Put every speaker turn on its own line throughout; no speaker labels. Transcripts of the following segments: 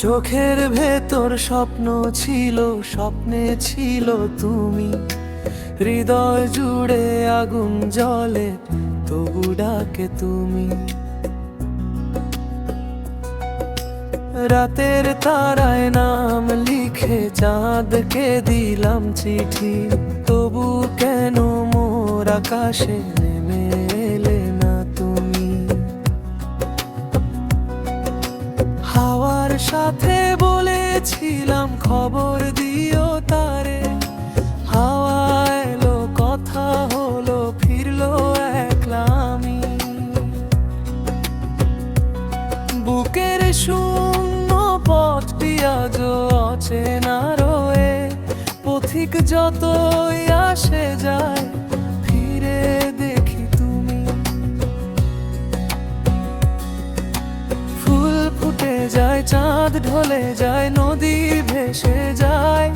চোখের ভেতর স্বপ্ন ছিল, স্বপ্নে ছিল তুমি। হৃদয় জুড়ে আগুন জলে তবু ডাকে তুমি। রাতের তারায় নাম লিখে চাঁদকে দিলাম চিঠি, তবু কেন মোর আকাশে সাথে বলেছিলাম, খবর দিও তারে। হাওয়া এলো, কথা হলো, ফিরলো একলা আমি। বুকের শূন্য পথটি আজ অচেনা রয়ে, পথিক যতই আসে যায় যায়, চাঁদ ঢলে যায়, নদী ভেসে যায়।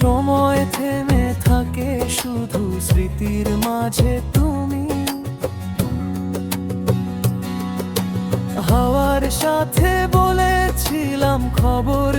সময় থেমে থাকে শুধু স্মৃতির মাঝে তুমি। হাওয়ার সাথে বলেছিলাম খবর